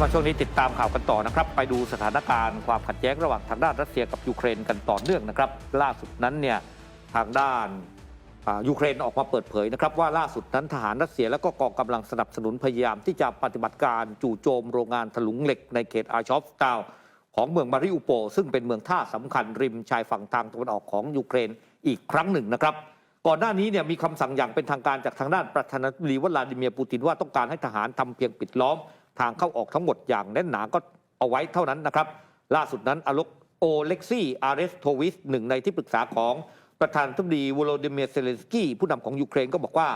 มาช่วงนี้ติดตามข่าวกันต่อนะครับ ไปดูสถานการณ์ความขัดแย้งระหว่างทางด้านรัสเซียกับยูเครนกันต่อเนื่องนะครับ ล่าสุดนั้นเนี่ยทางด้านยูเครนออกมาเปิดเผยนะครับว่าล่าสุดนั้นทหารรัสเซียและก็กองกำลังสนับสนุนพยายามที่จะปฏิบัติการจู่โจมโรงงานถลุงเหล็กในเขตอาชอฟตาวของเมืองมาริอุโป ซึ่งเป็นเมืองท่าสำคัญริมชายฝั่งทางตะวันออกของยูเครนอีกครั้งหนึ่งนะครับ ก่อนหน้านี้เนี่ยมีคำสั่งอย่างเป็นทางการจากทางด้านประธานาธิบดีวลาดิเมียร์ปูตินว่าต้องการให้ทหารทำเพียงปิดล้อม ทางเข้าออกทั้งหมดอย่างแน่นหนาก็เอาไว้เท่านั้นนะครับ ล่าสุดนั้นอลกโอเล็กซี่อาร์เรสโทวิสหนึ่งในที่ปรึกษาของประธานาธิบดีวโลดิเมียร์เซเลนสกี้ผู้นำของยูเครนก็บอกว่า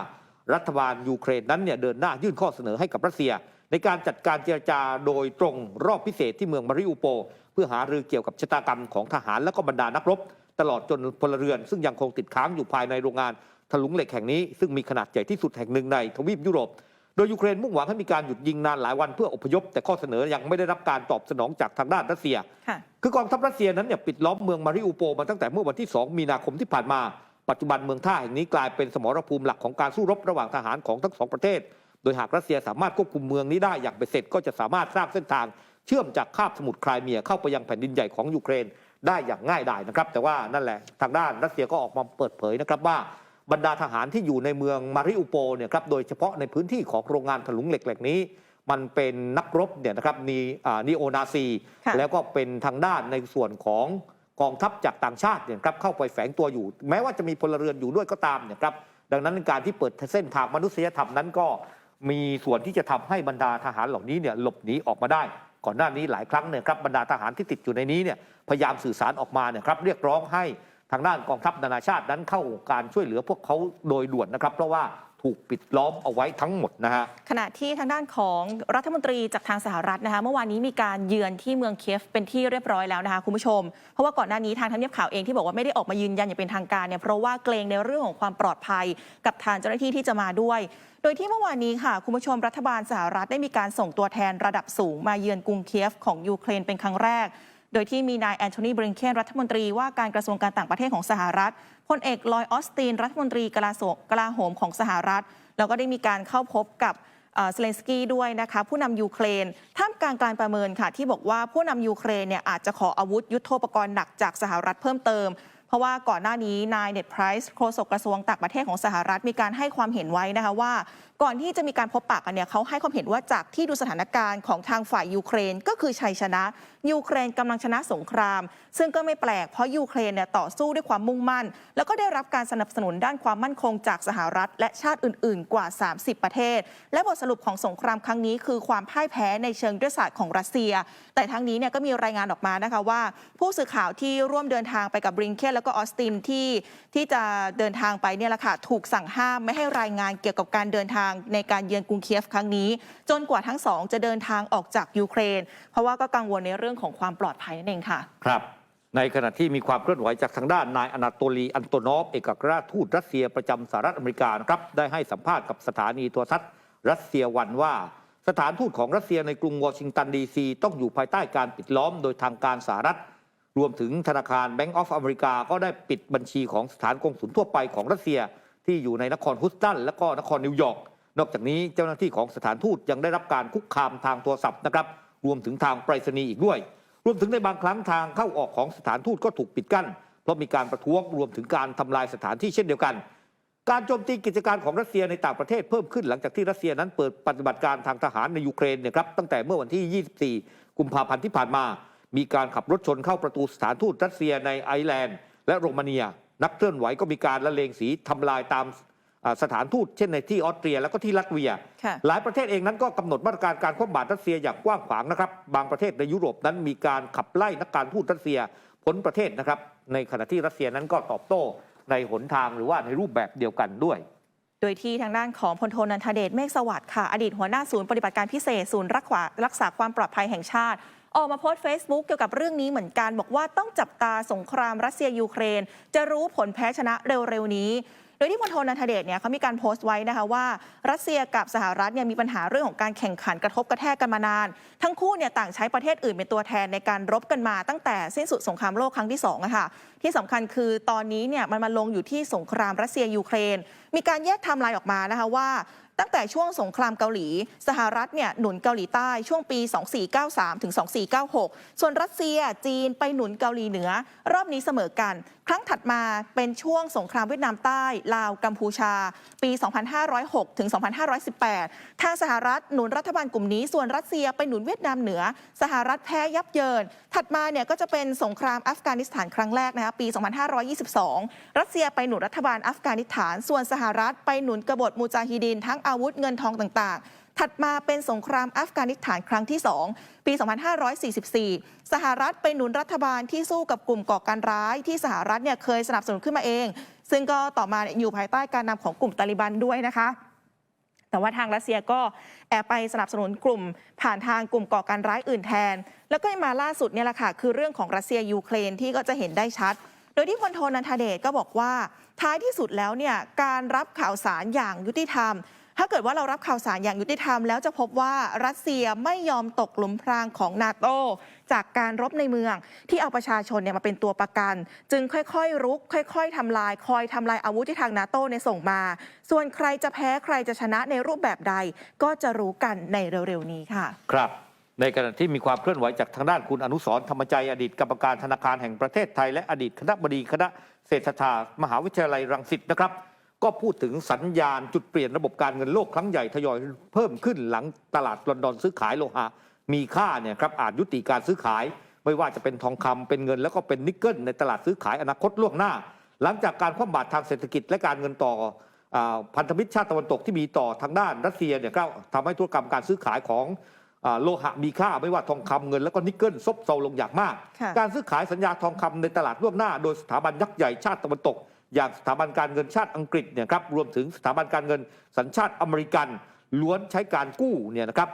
รัฐบาลยูเครนนั้นเนี่ยเดินหน้ายื่นข้อเสนอให้กับรัสเซีย ในการจัดการเจรจาโดยตรงรอบพิเศษที่เมืองมาริอุโป เพื่อหารือเกี่ยวกับชะตากรรมของทหารและก็บรรดานักรบ ตลอดจนพลเรือน ซึ่งยังคงติดค้างอยู่ภายในโรงงานถลุงเหล็กแห่งนี้ซึ่งมีขนาดใหญ่ที่สุดแห่งหนึ่งในทวีปยุโรป โดยยูเครนมุ่งหวังให้มีการหยุดยิงนานหลายวันเพื่ออพยพ แต่ข้อเสนอยังไม่ได้รับการตอบสนองจากทางด้านรัสเซียค่ะคือกองทัพรัสเซียนั้นเนี่ยปิดล้อมเมืองมาริอุโปมาตั้งแต่เมื่อวันที่ 2 มีนาคมที่ผ่านมา ปัจจุบันเมืองท่าแห่งนี้กลายเป็นสมรภูมิหลักของการสู้รบระหว่างทหารของทั้งสองประเทศ โดยหากรัสเซียสามารถควบคุมเมืองนี้ได้อย่างเป็นเสร็จก็จะสามารถสร้างเส้นทางเชื่อมจากคาบสมุทรไครเมียเข้าไปยังแผ่นดินใหญ่ของยูเครนได้อย่างง่ายดายนะครับ แต่ว่านั่นแหละทางด้านรัสเซียก็ออกมาเปิดเผยนะครับว่า บรรดาทหารที่อยู่ในเมืองมาริอุโปเนี่ยครับโดยเฉพาะในพื้นที่ของโรงงานถลุงเหล็กแหล่งนี้ มันเป็นนักรบเนี่ยนะครับนีอ่านีโอนาซีค่ะแล้วก็เป็นทางด้านในส่วนของกองทัพจากต่างชาติเนี่ยครับเข้าไปแฝงตัวอยู่ แม้ว่าจะมีพลเรือนอยู่ด้วยก็ตามเนี่ยครับดังนั้นการที่เปิดเส้นทางมนุษยธรรมนั้นก็มีส่วนที่จะทำให้บรรดาทหารเหล่านี้เนี่ยหลบหนีออกมาได้ ก่อนหน้านี้หลายครั้งเนี่ยครับบรรดาทหารที่ติดอยู่ในนี้เนี่ยพยายามสื่อสารออกมาเนี่ยครับเรียกร้องให้ ทางด้านกองทัพนานาชาตินั้นเข้าการช่วยเหลือพวกเขาโดยด่วนนะครับ เพราะว่าถูกปิดล้อมเอาไว้ทั้งหมดนะฮะขณะที่ทางด้านของรัฐมนตรีจากทางสหรัฐนะคะเมื่อวานนี้มีการเยือนที่เมืองเคียฟเป็นที่เรียบร้อยแล้วนะคะคุณผู้ชม เพราะว่าก่อนหน้านี้ทางทำเนียบข่าวเองที่บอกว่าไม่ได้ออกมายืนยันอย่างเป็นทางการเนี่ยเพราะว่าเกรงในเรื่องของความปลอดภัยกับทางเจ้าหน้าที่ที่จะมาด้วยโดยที่เมื่อวานนี้ค่ะ คุณผู้ชมรัฐบาลสหรัฐได้มีการส่งตัวแทนระดับสูงมาเยือนกรุงเคียฟของยูเครนเป็นครั้งแรก โดยที่มีนายแอนโทนีบริงเคนรัฐมนตรีว่าการกระทรวงการต่างประเทศของสหรัฐพลเอกลอยออสตินรัฐมนตรีกลาโสกลาโหมของสหรัฐ แล้วก็ได้มีการเข้าพบกับเซเลนสกี้ด้วยนะคะผู้นำยูเครนท่ามกลางการประเมินค่ะ ที่บอกว่าผู้นำยูเครนเนี่ยอาจจะขออาวุธยุโทโธปกรณ์หนักจากสหรัฐเพิ่มเติม เพราะว่าก่อนหน้านี้นายเน็ตไพรส์โฆษกกระทรวงต่างประเทศของสหรัฐมีการให้ความเห็นไว้นะคะว่าก่อนที่จะมีการพบปะกันเนี่ยเขาให้ความเห็นว่าจากที่ดูสถานการณ์ของทางฝ่ายยูเครนก็คือชัยชนะ ยูเครนกำลังชนะสงคราม ซึ่งก็ไม่แปลกเพราะยูเครนเนี่ยต่อสู้ด้วยความมุ่งมั่น แล้วก็ได้รับการสนับสนุนด้านความมั่นคงจากสหรัฐ และชาติอื่น ๆ กว่า 30 ประเทศ และบทสรุปของสงครามครั้งนี้ คือความพ่ายแพ้ในเชิงยุทธศาสตร์ของรัสเซีย แต่ทั้งนี้เนี่ยก็มีรายงานออกมานะคะว่า ผู้สื่อข่าวที่ร่วมเดินทางไปกับบริงเคนแล้วก็ออสตินที่ที่จะเดินทางไปเนี่ยแหละค่ะถูกสั่งห้ามไม่ให้รายงานเกี่ยวกับการเดินทางในการเยือนกรุงเคียฟครั้งนี้ จนกว่าทั้งสองจะเดินทางออกจากยูเครน เพราะว่าก็กังวลในเรื่องของความปลอดภัยนั่นเองค่ะ ครับ ในขณะที่มีความเคลื่อนไหวจากทางด้านนายอนาโตลีอันโตนอฟเอกอัครราชทูตรัสเซียประจำสหรัฐอเมริกานะครับได้ให้สัมภาษณ์กับสถานีโทรทัศน์รัสเซียวันว่าสถานทูตของรัสเซียในกรุงวอชิงตันดีซีต้องอยู่ภายใต้การปิดล้อมโดยทางการสหรัฐ รวมถึงธนาคาร Bank of America ก็ได้ปิดบัญชีของสถานกงสุลทั่วไปของรัสเซียที่อยู่ในนครฮุสตันและก็นครนิวยอร์ก นอกจากนี้เจ้าหน้าที่ของสถานทูตยังได้รับการคุกคามทางโทรศัพท์นะครับรวมถึงทางไปรษณีย์อีกด้วย รวมถึงในบางครั้งทางเข้าออกของสถานทูตก็ถูกปิดกั้น เพราะมีการประท้วงรวมถึงการทำลายสถานที่เช่นเดียวกัน การโจมตีกิจการของรัสเซียในต่างประเทศเพิ่มขึ้นหลังจากที่รัสเซียนั้นเปิดปฏิบัติการทางทหารในยูเครนเนี่ยครับตั้งแต่เมื่อวันที่ 24 กุมภาพันธ์ที่ผ่านมา มีการขับรถชนเข้าประตูสถานทูตรัสเซียในไอร์แลนด์ และโรมาเนีย นักเคลื่อนไหวก็มีการละเลงสีทำลายตาม สถานทูตเช่นในที่ออสเตรีย และก็ที่ลัตเวียค่ะหลายประเทศเองนั้นก็กำหนดมาตรการการคว่ำบาตรรัสเซียอย่างกว้างขวางนะครับ บางประเทศในยุโรปนั้นมีการขับไล่นักการทูตรัสเซียพ้นประเทศนะครับ ในขณะที่รัสเซียนั้นก็ตอบโต้ในหนทางหรือว่าในรูปแบบเดียวกันด้วย โดยที่ทางด้านของพลโทนันทเดชเมฆสวัสดิ์ค่ะ อดีตหัวหน้าศูนย์ปฏิบัติการพิเศษศูนย์รักษารักษาความปลอดภัยแห่งชาติออกมาโพสต์ Facebook เกี่ยวกับเรื่องนี้เหมือนกัน บอกว่าต้องจับตาสงครามรัสเซียยูเครน จะรู้ผลแพ้ชนะเร็วๆนี้ โดยที่พลโทนันทเดชเนี่ยเขามีการโพสต์ไว้นะคะว่า รัสเซียกับสหรัฐเนี่ยมีปัญหาเรื่องของการแข่งขันกระทบกระแทกกันมานาน ทั้งคู่เนี่ยต่างใช้ประเทศอื่นเป็นตัวแทนในการรบกันมาตั้งแต่สิ้นสุดสงครามโลกครั้งที่สองอะค่ะที่สำคัญคือตอนนี้เนี่ยมันมาลงอยู่ที่สงครามรัสเซียยูเครน มีการแยกไทม์ไลน์ออกมานะคะว่า ตั้งแต่ช่วงสงครามเกาหลี สหรัฐเนี่ยหนุนเกาหลีใต้ช่วงปี 2493 ถึง 2496 ส่วนรัสเซียจีนไปหนุนเกาหลีเหนือ รอบนี้เสมอกัน ครั้งถัดมาเป็นช่วงสงครามเวียดนามใต้ ลาวกัมพูชา ปี 2506 ถึง 2518 ทางสหรัฐหนุนรัฐบาลกลุ่มนี้ ส่วนรัสเซียไปหนุนเวียดนามเหนือ สหรัฐแพ้ยับเยิน ถัดมาเนี่ยก็จะเป็นสงครามอัฟกานิสถานครั้งแรกนะคะปี 2522 รัสเซียไปหนุนรัฐบาลอัฟกานิสถาน ส่วนสหรัฐไปหนุนกบฏมูจาฮิดินทั้งอาวุธเงินทองต่างๆ ถัดมาเป็นสงครามอัฟกานิสถานครั้งที่ 2 ปี 2544 สหรัฐไปหนุนรัฐบาลที่สู้กับกลุ่มก่อการร้ายที่สหรัฐเนี่ยเคยสนับสนุนขึ้นมาเอง ซึ่งก็ต่อมาเนี่ยอยู่ภายใต้การนำของกลุ่มตาลิบันด้วยนะคะแต่ว่าทางรัสเซียก็แอบไปสนับสนุนกลุ่ม ผ่านทางกลุ่มก่อการร้ายอื่นแทน แล้วก็มาล่าสุดเนี่ยแหละค่ะคือเรื่องของรัสเซียยูเครนที่ก็จะเห็นได้ชัด โดยที่พลโทนันทเดชก็บอกว่า ท้ายที่สุดแล้วเนี่ยการรับข่าวสารอย่างยุติธรรม ถ้าเกิดว่าเรารับข่าวสารอย่างยุติธรรมแล้วจะพบว่ารัสเซียไม่ยอมตกหลุมพรางของนาโตจากการรบในเมือง ที่เอาประชาชนเนี่ยมาเป็นตัวประกัน จึงค่อยๆ รุก ค่อย ๆทำลาย คอยทำลายอาวุธที่ทางนาโตเนี่ยส่งมา ส่วนใครจะแพ้ใครจะชนะในรูปแบบใด ก็จะรู้กันในเร็วๆนี้ค่ะ ครับในขณะที่มีความเคลื่อนไหวจากทางด้านคุณอนุสรธรรมใจอดีตกรรมการธนาคารแห่งประเทศไทย และอดีตคณะบดีคณะเศรษฐศาสตร์มหาวิทยาลัยรังสิตนะครับ ก็พูดถึงสัญญาณจุดเปลี่ยนระบบการเงินโลกครั้งใหญ่ทยอยเพิ่มขึ้นหลังตลาดลอนดอนซื้อขายโลหะมีค่าเนี่ยครับอาจยุติการซื้อขาย ไม่ว่าจะเป็นทองคำเป็นเงินแล้วก็เป็นนิกเกิลในตลาดซื้อขายอนาคตล่วงหน้า หลังจากการคว่ำบาตรทางเศรษฐกิจและการเงินต่ออพันธมิตรชาติตะวันตกที่มีต่อทางด้านรัสเซียเนี่ยก็ทำให้ธุรกรรมการซื้อขายของอโลหะมีค่าไม่ว่าทองคำเงินแล้วก็นิกเกิลซบเซาลงอย่างมาก การซื้อขายสัญญาทองคำในตลาดล่วงหน้า โดยสถาบันยักษ์ใหญ่ชาติตะวันตก อย่างสถาบันการเงินชาติอังกฤษเนี่ยครับรวมถึงสถาบันการเงินสัญชาติอเมริกันล้วนใช้การกู้เนี่ยนะครับ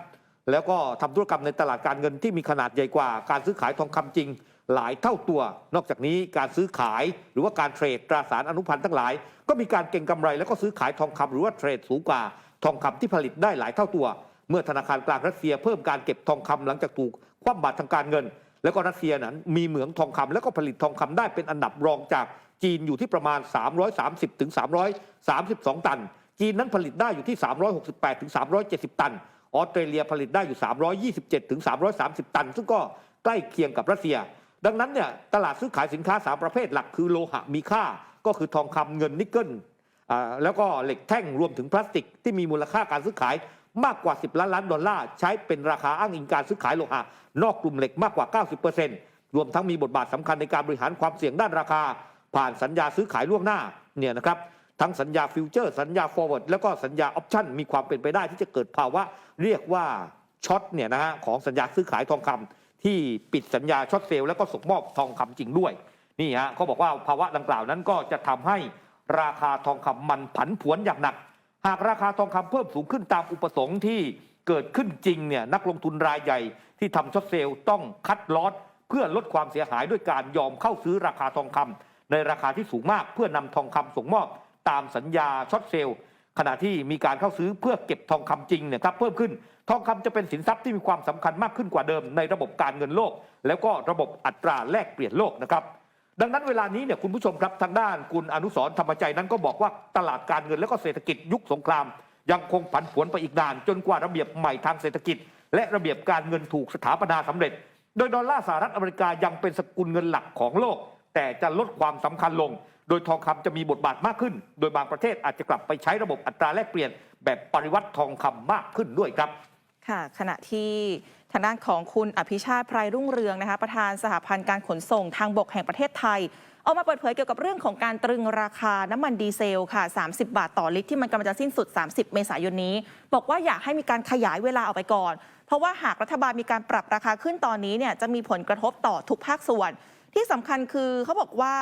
แล้วก็ทำธุรกรรมในตลาดการเงินที่มีขนาดใหญ่กว่าการซื้อขายทองคำจริงหลายเท่าตัว นอกจากนี้การซื้อขายหรือว่าการเทรดตราสารอนุพันธ์ทั้งหลาย ก็มีการเก็งกำไรแล้วก็ซื้อขายทองคำหรือว่าเทรดสูงกว่าทองคำที่ผลิตได้หลายเท่าตัว เมื่อธนาคารกลางรัสเซียเพิ่มการเก็บทองคำหลังจากถูกคว่ำบาตรทางการเงิน แล้วก็รัสเซียนั้นมีเหมืองทองคำแล้วก็ผลิตทองคำได้เป็นอันดับรองจาก จีนอยู่ที่ประมาณ 330ถึง332 ตัน จีนนั้นผลิตได้อยู่ที่ 368ถึง370 ตัน ออสเตรเลียผลิตได้อยู่ 327ถึง330 ตัน ซึ่งก็ใกล้เคียงกับรัสเซีย ดังนั้นเนี่ยตลาดซื้อขายสินค้า 3 ประเภทหลักคือโลหะมีค่า ก็คือทองคำเงินนิกเกิลอ่าแล้วก็เหล็กแท่งรวมถึงพลาสติกที่มีมูลค่าการซื้อขายมากกว่า 10 ล้านล้านดอลลาร์ ใช้เป็นราคาอ้างอิงการซื้อขายโลหะนอกกลุ่มเหล็กมากกว่า 90%รวมทั้งมีบทบาทสำคัญในการบริหารความเสี่ยงด้านราคา ผ่านสัญญาซื้อขายล่วงหน้าเนี่ยนะครับทั้งสัญญาฟิวเจอร์สัญญาฟอร์เวิร์ดแล้วก็สัญญาออปชั่นมีความเป็นไปได้ที่จะเกิดภาวะเรียกว่าช็อตเนี่ยนะฮะของสัญญาซื้อขายทองคำที่ปิดสัญญาช็อตเซลล์แล้วก็ส่งมอบทองคำจริงด้วยนี่ฮะเขาบอกว่าภาวะดังกล่าวนั้นก็จะทำให้ราคาทองคำมันผันผวนอย่างหนัก หากราคาทองคำเพิ่มสูงขึ้นตามอุปสงค์ที่เกิดขึ้นจริงเนี่ยนักลงทุนรายใหญ่ที่ทำช็อตเซลล์ต้องคัดลอตเพื่อลดความเสียหายด้วยการยอมเข้าซื้อราคาทองคำ ในราคาที่สูงมากเพื่อนำทองคำส่งมอบตามสัญญาช็อตเซลล์ขณะที่มีการเข้าซื้อเพื่อเก็บทองคำจริงเนี่ยครับเพิ่มขึ้นทองคำจะเป็นสินทรัพย์ที่มีความสำคัญมากขึ้นกว่าเดิมในระบบการเงินโลก แล้วก็ระบบอัตราแลกเปลี่ยนโลกนะครับดังนั้นเวลานี้เนี่ยคุณผู้ชมครับทางด้านคุณอนุสรธรรมใจนั้นก็บอกว่าตลาดการเงินและก็เศรษฐกิจยุคสงคราม ยังคงผันผวนไปอีกนาน จนกว่าระเบียบใหม่ทางเศรษฐกิจ และระเบียบการเงินถูกสถาปนาสำเร็จ โดยดอลลาร์สหรัฐอเมริกายังเป็นสกุลเงินหลักของโลก แต่จะลดความสำคัญลง โดยทองคำจะมีบทบาทมากขึ้น โดยบางประเทศอาจจะกลับไปใช้ระบบอัตราแลกเปลี่ยน แบบปริวัติทองคำมากขึ้นด้วยครับ ค่ะ ขณะที่ทางด้านของคุณอภิชาติไพรรุ่งเรืองนะคะประธานสหพันธ์การขนส่งทางบกแห่งประเทศไทยออกมาเปิดเผยเกี่ยวกับเรื่องของการตรึงราคาน้ำมันดีเซลค่ะ 30 บาทต่อลิตรที่มันกำลังจะสิ้นสุด 30 เมษายนนี้ บอกว่าอยากให้มีการขยายเวลาออกไปก่อน เพราะว่าหากรัฐบาลมีการปรับราคาขึ้นตอนนี้เนี่ยจะมีผลกระทบต่อทุกภาคส่วน ที่สำคัญคือเขาบอกว่า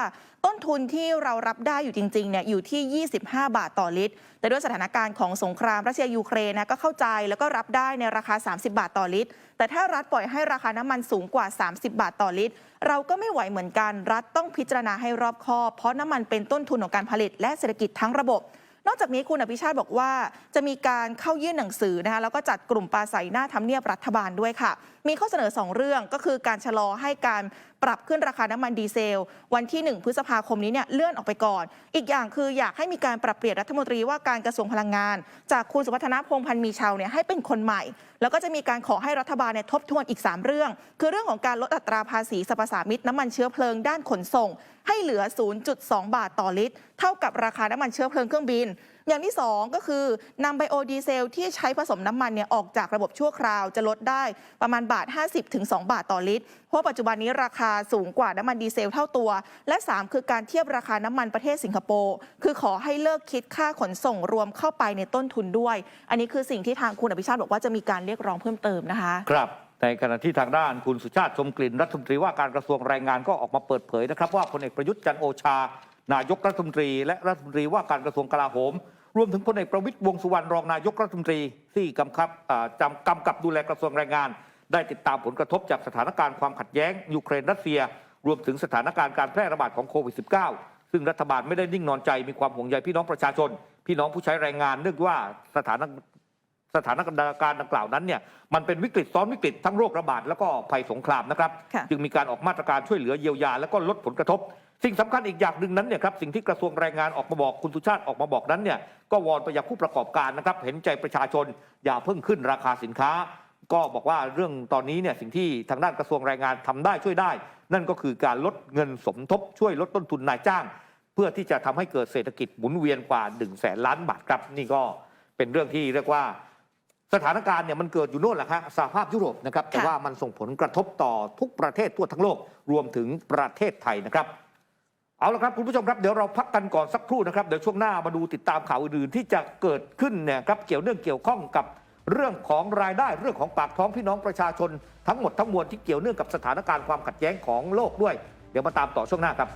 ต้นทุนที่เรารับได้อยู่จริงๆเนี่ยอยู่ที่ 25 บาทต่อลิตร แต่ด้วยสถานการณ์ของสงครามรัสเซียยูเครนนะก็เข้าใจแล้วก็รับได้ในราคา 30 บาทต่อลิตร แต่ถ้ารัฐปล่อยให้ราคาน้ำมันสูงกว่า 30 บาทต่อลิตร เราก็ไม่ไหวเหมือนกัน รัฐต้องพิจารณาให้รอบคอบเพราะน้ำมันเป็นต้นทุนของการผลิต และเศรษฐกิจทั้งระบบนอกจากนี้คุณอภิชาติบอกว่าจะมีการเข้ายื่นหนังสือนะคะแล้วก็จัดกลุ่มปราศัยหน้าทำเนียบรัฐบาลด้วยค่ะ มีข้อเสนอ 2 เรื่องก็คือการชะลอให้การ ปรับขึ้นราคาน้ำมันดีเซล วันที่ 1 พฤษภาคมนี้เนี่ยเลื่อนออกไปก่อน อีกอย่างคืออยากให้มีการปรับเปลี่ยนรัฐมนตรีว่าการกระทรวงพลังงาน จากคุณสุวัฒนพงพันธ์มีชาวเนี่ยให้เป็นคนใหม่ แล้วก็จะมีการขอให้รัฐบาลเนี่ยทบทวนอีก 3 เรื่อง คือเรื่องของการลดอัตราภาษีสรรพสามิตน้ำมันเชื้อเพลิงด้านขนส่ง ให้เหลือ 0.2 บาทต่อลิตร เท่ากับราคาน้ำมันเชื้อเพลิงเครื่องบิน อย่างที่ 2 ก็คือนำไบโอดีเซลที่ใช้ผสมน้ำมันเนี่ยออกจากระบบชั่วคราวจะลดได้ประมาณบาท 50ถึง2บาทต่อลิตร เพราะปัจจุบันนี้ราคาสูงกว่าน้ำมันดีเซลเท่าตัว และ 3 คือการเทียบราคาน้ำมันประเทศสิงคโปร์คือขอให้เลิกคิดค่าขนส่งรวมเข้าไปในต้นทุนด้วย อันนี้คือสิ่งที่ทางคุณอภิชาติบอกว่าจะมีการเรียกร้องเพิ่มเติมนะคะ ครับในขณะที่ทางด้านคุณสุชาติชมกลิ่นรัฐมนตรีว่าการกระทรวงแรงงานก็ออกมาเปิดเผยนะครับว่าพลเอกประยุทธ์จันโอชา นายกรัฐมนตรี และรัฐมนตรีว่าการกระทรวงกลาโหม รวมถึงพลเอกประวิตยวงษ์สุวรรณรองนายกรัฐมนตรีที่กำกับอ่าจำกำกับดูแลกระทรวงแรงงาน ได้ติดตามผลกระทบจากสถานการณ์ความขัดแย้งยูเครนรัสเซีย รวมถึงสถานการณ์การแพร่ระบาดของโควิด -19 ซึ่งรัฐบาลไม่ได้นิ่งนอนใจมีความห่วงใยพี่น้องประชาชน พี่น้องผู้ใช้แรงงานเนื่องว่าสถานสถานการณ์ดังกล่าวนั้นเนี่ยมันเป็นวิกฤตซ้อนวิกฤตทั้งโรคระบาดแล้วก็ภัยสงครามนะครับค่ะจึงมีการออกมาตรการช่วยเหลือเยียวยา แล้วก็ลดผลกระทบ สิ่งสำคัญอีกอย่างหนึ่งนั้นเนี่ยครับสิ่งที่กระทรวงแรงงานออกมาบอกคุณสุชาติออกมาบอกนั้นเนี่ยก็วอนไปยังผู้ประกอบการนะครับเห็นใจประชาชนอย่าเพิ่งขึ้นราคาสินค้า ก็บอกว่าเรื่องตอนนี้เนี่ยสิ่งที่ทางด้านกระทรวงแรงงานทำได้ช่วยได้ นั่นก็คือการลดเงินสมทบช่วยลดต้นทุนนายจ้าง เพื่อที่จะทำให้เกิดเศรษฐกิจหมุนเวียนกว่า1นึ่งแสนล้านบาทครับนี่ก็เป็นเรื่องที่เรียกว่าสถานการณ์เนี่ยมันเกิดอยู่โน่นแหละครับสหภาพยุโรปนะครับแต่ว่ามันส่งผลกระทบต่อทุกประเทศทั่วทั้งโลกรวมถึงประเทศไทยนะครับ เอาละครับคุณผู้ชมครับเดี๋ยวเราพักกันก่อนสักครู่นะครับเดี๋ยวช่วงหน้ามาดูติดตามข่าวอื่นๆที่จะเกิดขึ้นเนี่ยครับเกี่ยวเนื่องเกี่ยวข้องกับเรื่องของรายได้เรื่องของปากท้องพี่น้องประชาชน ทั้งหมดทั้งมวลที่เกี่ยวเนื่องกับสถานการณ์ความขัดแย้งของโลกด้วย เดี๋ยวมาตามต่อช่วงหน้าครับ